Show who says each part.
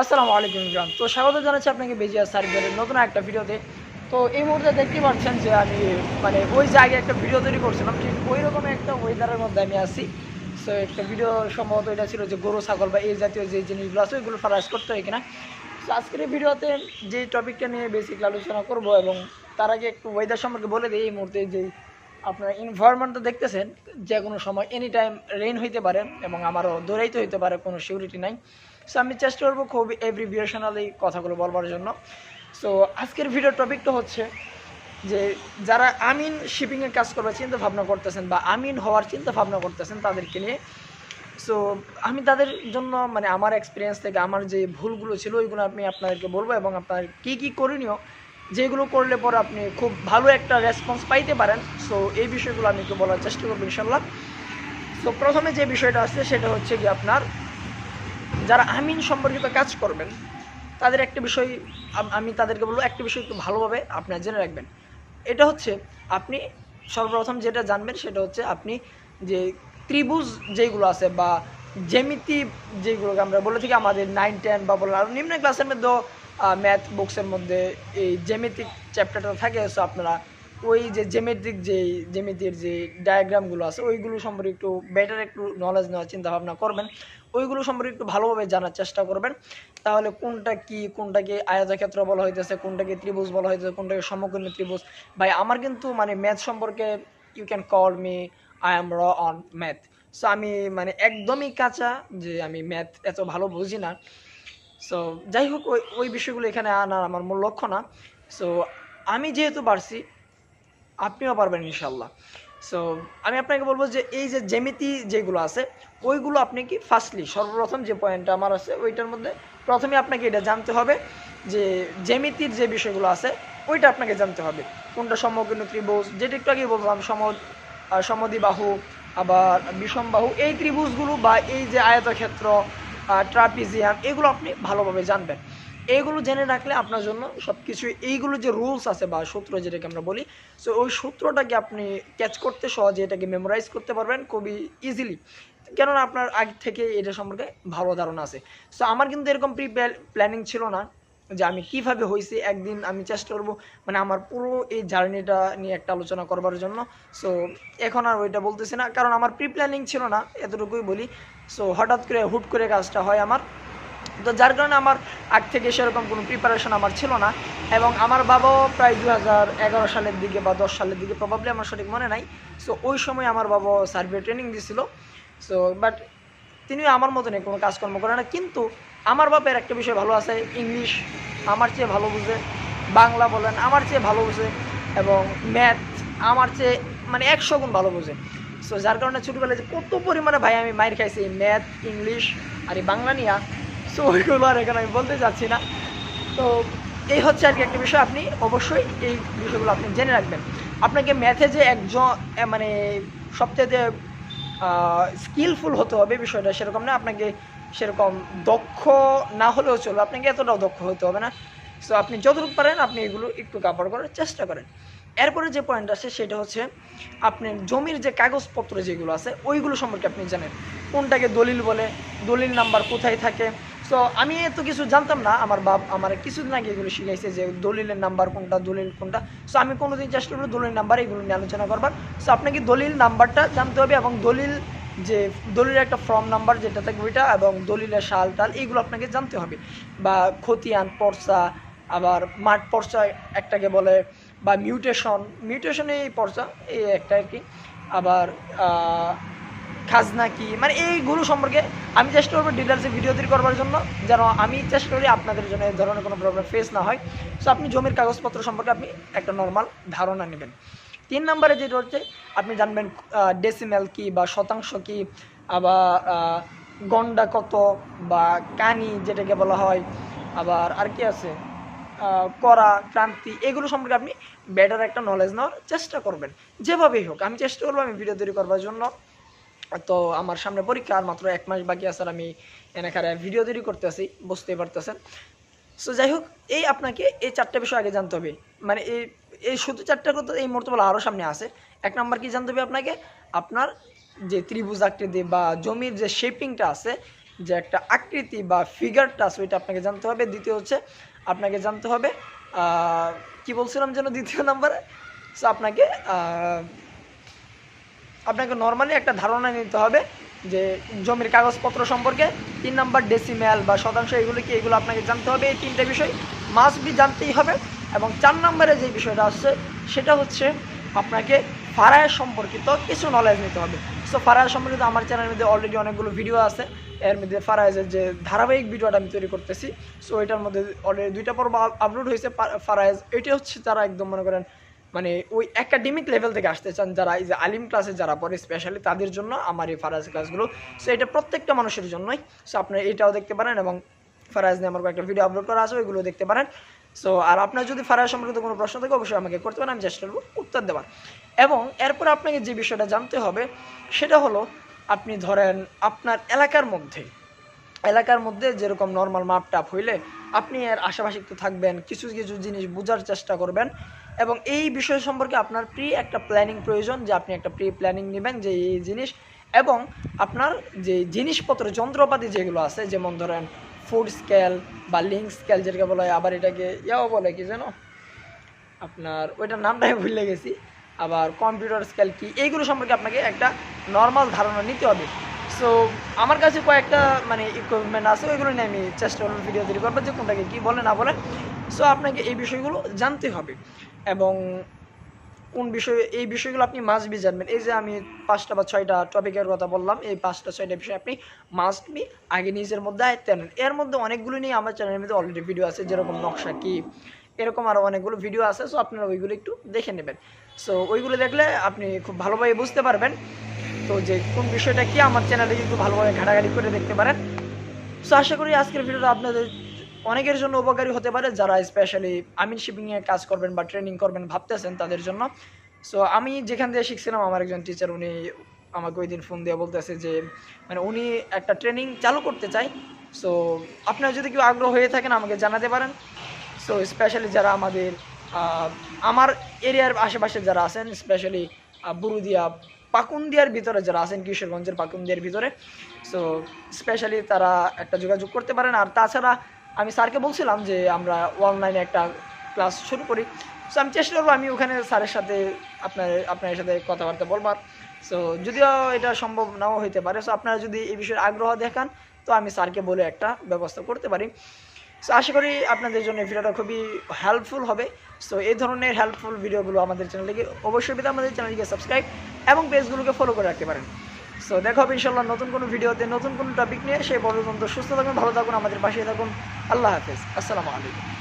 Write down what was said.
Speaker 1: আসসালামু আলাইকুম ইমরান। তো স্বাগত জানাচ্ছি আপনাকে বেজিয়া সার্ভিসের নতুন একটা ভিডিওতে। তো এই মুহূর্তে দেখতে পাচ্ছেন যে আমি মানে ওই জায়গায় একটা ভিডিও তৈরি করছিলাম, ঠিক ওই রকম একটা ওয়েদারের মধ্যে আমি আছি। সো একটা ভিডিও সম্ভবত এটা ছিল যে গরু, ছাগল বা এই জাতীয় যে জিনিসগুলো আছে, ওইগুলো ফারাজ করতে হয় কিনা। তো আজকের এই ভিডিওতে যে টপিকটা নিয়ে বেসিকলি আলোচনা করব এবং তার আগে একটু ওয়েদার সম্পর্কে বলে দিই এই মুহূর্তে যে আপনার ইনভায়রনমেন্টটা দেখতেছেন, যে কোনো সময় এনি টাইম রেইন হইতে পারে এবং আমারও দৌড়াইতে হইতে পারে, কোনো সিউরিটি নাই। সো আমি চেষ্টা করব খুব এভরিভিয়েশনাল এই কথাগুলো বলবার জন্য। সো আজকের ভিডিও টপিকটা হচ্ছে যে, যারা আমিন শিপিংয়ের কাজ করবার চিন্তা ভাবনা করতেছেন বা আমিন হওয়ার চিন্তা ভাবনা করতেছেন তাদেরকে নিয়ে সো আমি তাদের জন্য মানে আমার এক্সপিরিয়েন্স থেকে আমার যে ভুলগুলো ছিল ওইগুলো আমি আপনাদেরকে বলব এবং আপনার কী কী করণীয়, যেগুলো করলে পর আপনি খুব ভালো একটা রেসপন্স পাইতে পারেন। সো এই বিষয়গুলো আমি একটু বলার চেষ্টা করব ইনশাল্লাহ সো প্রথমে যে বিষয়টা আছে সেটা হচ্ছে কি আপনার যারা আমিন সম্পর্কিত কাজ করবেন, তাদের একটা বিষয় আমি তাদেরকে বলব, একটা বিষয় একটু ভালোভাবে আপনার জেনে রাখবেন। এটা হচ্ছে আপনি সর্বপ্রথম যেটা জানবেন সেটা হচ্ছে আপনি যে ত্রিভুজ যেগুলো আছে বা জ্যামিতি যেগুলোকে আমরা বলে থাকি আমাদের নাইন, টেন, বা বলে আরও নিম্ন ক্লাসের মধ্যেও ম্যাথ বুকসের মধ্যে এই জ্যামিতিক চ্যাপ্টারটা থাকে। সো আপনারা ওই যে জেমেট্রিক যে জ্যামিতির যে ডায়াগ্রামগুলো আছে, ওইগুলো সম্পর্কে একটু বেটার একটু নলেজ নেওয়ার চিন্তা ভাবনা করবেন। ওইগুলো সম্পর্কে একটু ভালোভাবে জানার চেষ্টা করবেন। তাহলে কোনটা কি কোনটাকে আয়তক্ষেত্র বলা হইতেছে কোনটাকে ত্রিভুজ বলা হইতেছে কোনটাকে সমকোণী ত্রিভুজ? ভাই, আমার কিন্তু মানে ম্যাথ সম্পর্কে you can call me I am raw on math so আমি মানে একদমই কাঁচা যে আমি ম্যাথ এত ভালো বুঝি না। সো যাই হোক, ওই ওই বিষয়গুলো এখানে আনার আমার মূল লক্ষ্য না। সো আমি যেহেতু পারছি আপনিও পারবেন ইনশাল্লাহ সো আমি আপনাকে বলব যে এই যে জ্যামিতি যেগুলো আছে ওইগুলো আপনি কি ফার্স্টলি সর্বপ্রথম যে পয়েন্টটা আমার আছে ওইটার মধ্যে প্রথমে আপনাকে এটা জানতে হবে যে জ্যামিতির যে বিষয়গুলো আছে ওইটা আপনাকে জানতে হবে। কোনটা সমকোণ ত্রিভুজ যেটা একটু আগে বললাম সম আহ, সমদ্বিবাহু আবার বিষমবাহু এই ত্রিভুজগুলো বা এই যে আয়তক্ষেত্র ট্রাপিজিয়াম এগুলো আপনি ভালোভাবে জানবেন। এইগুলো জেনে রাখলে আপনার জন্য সব কিছু এইগুলো যে রুলস আছে বা সূত্র যেটাকে আমরা বলি সো ওই সূত্রটাকে আপনি ক্যাচ করতে সহজে এটাকে মেমোরাইজ করতে পারবেন খুবই ইজিলি কেননা আপনার আগে থেকে এটা সম্পর্কে ভালো ধারণা আছে। সো আমার কিন্তু এরকম প্রি প্ল্যানিং ছিল না। যে আমি কীভাবে হয়েছি একদিন আমি চেষ্টা করব মানে আমার পুরো এই জার্নিটা নিয়ে একটা আলোচনা করবার জন্য। সো এখন আর ওইটা বলতেছি না, কারণ আমার প্রি প্ল্যানিং ছিল না, এতটুকুই বলি। সো হঠাৎ করে, হুট করে কাজটা হয় আমার। তো যার কারণে আমার আগ থেকে সেরকম কোনো প্রিপারেশন আমার ছিল না, এবং আমার বাবাও প্রায় দু হাজার এগারো সালের দিকে বা দশ সালের দিকে প্রবাবলি আমার সঠিক মনে নাই। সো ওই সময় আমার বাবা সার্ভে ট্রেনিং দিছিল। সো বাট তিনি আমার মতনই কোনো কাজকর্ম করে না, কিন্তু আমার বাপের একটা বিষয় ভালো আছে, ইংলিশ আমার চেয়ে ভালো বুঝে, বাংলা বলেন আমার চেয়ে ভালো বুঝে এবং ম্যাথ আমার চেয়ে মানে একশো গুণ ভালো বুঝে। সো যার কারণে ছোটোবেলায় যে কত পরিমাণে ভাই আমি মাইর খাইছি ম্যাথ ইংলিশ আর এই বাংলা নিয়া। সো ওইগুলো আর এখানে আমি বলতে চাচ্ছি না। তো, এই হচ্ছে আর কি একটা বিষয়। আপনি অবশ্যই এই বিষয়গুলো আপনি জেনে রাখবেন। আপনাকে ম্যাথে যে একজন মানে সবচেয়ে স্কিলফুল হতে হবে বিষয়টা সেরকম না। আপনাকে সেরকম দক্ষ না হলেও চলবে। আপনাকে এতটাও দক্ষ হতে হবে না। সো আপনি যতটুকু পারেন, আপনি এগুলো একটু কাপড় করার চেষ্টা করেন। এরপরে যে পয়েন্ট আছে সেটা হচ্ছে আপনি জমির যে কাগজপত্র যেগুলো আছে, ওইগুলো সম্পর্কে আপনি জানেন। কোনটাকে দলিল বলে, দলিল নাম্বার কোথায় থাকে? সো আমি এত কিছু জানতাম না। আমার বাপ আমার কিছুদিন আগে এগুলো শিখাইছে যে দলিলের নাম্বার কোনটা, দলিল কোনটা। সো আমি কোনোদিন চেষ্টা করব দলিল নাম্বার এগুলো নিয়ে আলোচনা করবার। সো আপনাকে দলিল নাম্বারটা জানতে হবে এবং দলিল যে দলিলের একটা ফর্ম নাম্বার যেটা থাকবে ওইটা এবং দলিলের সাল টাল এইগুলো আপনাকে জানতে হবে। বা খতিয়ান, পর্চা, আবার মাঠ পর্চা একটাকে বলে, বা মিউটেশন মিউটেশন এই পর্চা, এই একটা আর কি। আবার খাজনা কি মানে এইগুলো সম্পর্কে আমি চেষ্টা করব ডিটেলসে ভিডিও তৈরি করবার জন্য, যেন আমি চেষ্টা করি আপনাদের জন্য এই ধরনের কোনো প্রবলেম ফেস না হয়। সো আপনি জমির কাগজপত্র সম্পর্কে আপনি একটা নর্মাল ধারণা নেবেন। তিন নম্বরে যেটা হচ্ছে, আপনি জানবেন ডেসিমেল কি বা শতাংশ কি, আবার গন্ডা কত বা কানি যেটাকে বলা হয়, আবার আর কি আছে করা, ক্রান্তি, এগুলো সম্পর্কে আপনি বেটার একটা নলেজ নেওয়ার চেষ্টা করবেন। যেভাবেই হোক, আমি চেষ্টা করব, আমি ভিডিও তৈরি করবার জন্য। তো আমার সামনে পরীক্ষা, আর মাত্র এক মাস বাকি আছে, আর আমি এনাকারে ভিডিও তৈরি করতেছি বুঝতেই পারতেছেন। সো যাই হোক, এই আপনাকে এই চারটে বিষয় আগে জানতে হবে। মানে এই এই শুধু চারটে কথা এই মুহূর্তে বলে আরও সামনে আছে। এক নম্বর কি জানতে হবে আপনাকে? আপনার যে ত্রিভুজ আকৃতি বা জমির যে শেপিংটা আছে, যে একটা আকৃতি বা ফিগারটা আছে, ওইটা আপনাকে জানতে হবে। দ্বিতীয় হচ্ছে, আপনাকে জানতে হবে কি বলছিলাম যেন দ্বিতীয় নাম্বারে? সো আপনাকে আপনাকে নর্মালি একটা ধারণা নিতে হবে যে জমির কাগজপত্র সম্পর্কে। তিন নাম্বার ডেসিম্যাল বা শতাংশ, এগুলো কি? এগুলো আপনাকে জানতে হবে এই তিনটে বিষয়। মাস্ট বি জানতেই হবে। এবং চার নম্বরে যে বিষয়টা আসছে, সেটা হচ্ছে আপনাকে ফারায়ের সম্পর্কিত কিছু নলেজ নিতে হবে। সো ফারায়ের সম্পর্কিত আমার চ্যানেলের মধ্যে অলরেডি অনেকগুলো ভিডিও আছে। এর মধ্যে ফারায়েজের যে ধারাবাহিক ভিডিওটা আমি তৈরি করতেছি। সো এটার মধ্যে অলরেডি দুইটা পর্ব আপলোড হয়েছে ফারায়েজ। এটা হচ্ছে তারা একদম মনে করেন মানে ওই একাডেমিক লেভেল থেকে আসতে চান, যারা এই যে আলিম ক্লাসে যারা পড়ে স্পেশালি তাদের জন্য আমার এই ফারাজ ক্লাসগুলো সো এটা প্রত্যেকটা মানুষের জন্যই। সো আপনি এটাও দেখতে পারেন এবং ফারাজ নিয়ে আমার কয়েকটা ভিডিও আপলোড করা আছে, ওইগুলো দেখতে পারেন। সো আর আপনার যদি ফারাজ সম্পর্কিত কোনো প্রশ্ন থাকে, অবশ্যই আমাকে করতে পারেন, আমি চেষ্টা করব উত্তর দেওয়ার। এবং এরপর আপনাকে যে বিষয়টা জানতে হবে, সেটা হলো আপনি ধরেন আপনার এলাকার মধ্যে এলাকার মধ্যে যেরকম নর্মাল মাপ টাপ হইলে আপনি এর আশেপাশে একটু থাকবেন, কিছু কিছু জিনিস বোঝার চেষ্টা করবেন এবং এই বিষয় সম্পর্কে আপনার প্রি একটা প্ল্যানিং প্রয়োজন যে আপনি একটা প্রি প্ল্যানিং নেবেন যে এই জিনিস এবং আপনার যে জিনিসপত্র, যন্ত্রপাতি যেগুলো আছে, যেমন ধরেন ফুড স্কেল বা লিঙ্ক স্কেল যেটাকে বলা হয়, আবার এটাকে ইয়াও বলে, কি জানো? আপনার ওইটার নামটাই ভুলে গেছি। আবার কম্পিউটার স্কেল কি, এইগুলো সম্পর্কে আপনাকে একটা নর্মাল ধারণা নিতে হবে। সো আমার কাছে কয়েকটা মানে ইকুইপমেন্ট আছে, ওইগুলো নিয়ে আমি চেষ্টা করব ভিডিও তৈরি করব যে কোনটাকে কী বলে, না বলে। সো আপনাকে এই বিষয়গুলো জানতে হবে। এবং কোন বিষয়ে, এই বিষয়গুলো আপনি মাস্ট বি জানবেন। এই যে আমি পাঁচটা বা ছয়টা টপিকের কথা বললাম, এই পাঁচটা, ছয়টা বিষয় আপনি মাস্ট বি আগে নিজের মধ্যে আয়ত্তে আনেন। এর মধ্যে অনেকগুলো নিয়ে আমার চ্যানেলের মধ্যে অলরেডি ভিডিও আছে, যেরকম নকশা কি, এরকম আরও অনেকগুলো ভিডিও আছে সো আপনারা ওইগুলো একটু দেখে নেবেন। সো ওইগুলো দেখলে আপনি খুব ভালোভাবে বুঝতে পারবেন তো যে কোন বিষয়টা কি, আমার চ্যানেলে একটু ভালোভাবে ঘাটাঘাটি করে দেখতে পারেন। সো আশা করি আজকের ভিডিওটা আপনাদের অনেকের জন্য উপকারী হতে পারে যারা স্পেশালি আমিন শিপিংয়ে কাজ করবেন বা ট্রেনিং করবেন ভাবতেছেন তাদের জন্য। সো আমি যেখান থেকে শিখছিলাম, আমার একজন টিচার উনি আমাকে ওই দিন ফোন দিয়ে বলতেছে যে মানে উনি একটা ট্রেনিং চালু করতে চায় সো আপনার যদি কেউ আগ্রহ হয়ে থাকেন, আমাকে জানাতে পারেন। সো স্পেশালি যারা আমাদের আমার এরিয়ার আশেপাশে যারা আছেন স্পেশালি বুরুদিয়া, পাকুন্দিয়ার ভিতরে যারা আছেন, কিশোরগঞ্জের পাকুন্দিয়ার ভিতরে। সো স্পেশালি তারা একটা যোগাযোগ করতে পারেন। আর তাছাড়া আমি স্যারকে বলছিলাম যে আমরা অনলাইনে একটা ক্লাস শুরু করি। সো আমি চেষ্টা করব, আমি ওখানে স্যারের সাথে আপনার আপনার সাথে কথাবার্তা বলবার। সো যদিও এটা সম্ভব নাও হইতে পারে। সো আপনারা যদি এই বিষয়ে আগ্রহ দেখান, তো আমি স্যারকে বলে একটা ব্যবস্থা করতে পারি। সো আশা করি আপনাদের জন্য ভিডিওটা খুবই হেল্পফুল হবে। সো এই ধরনের হেল্পফুল ভিডিওগুলো আমাদের চ্যানেলকে অবশ্যই আমাদের চ্যানেলকে সাবস্ক্রাইব এবং পেজগুলোকে ফলো করে রাখতে পারেন। সো দেখো ইনশাল্লাহ নতুন কোনো ভিডিওতে, নতুন কোনো টপিক নিয়ে। সেই পর্যন্ত সুস্থ থাকুন, ভালো থাকুন, আমাদের পাশে থাকুন। আল্লাহ হাফেজ। আসসালামু আলাইকুম।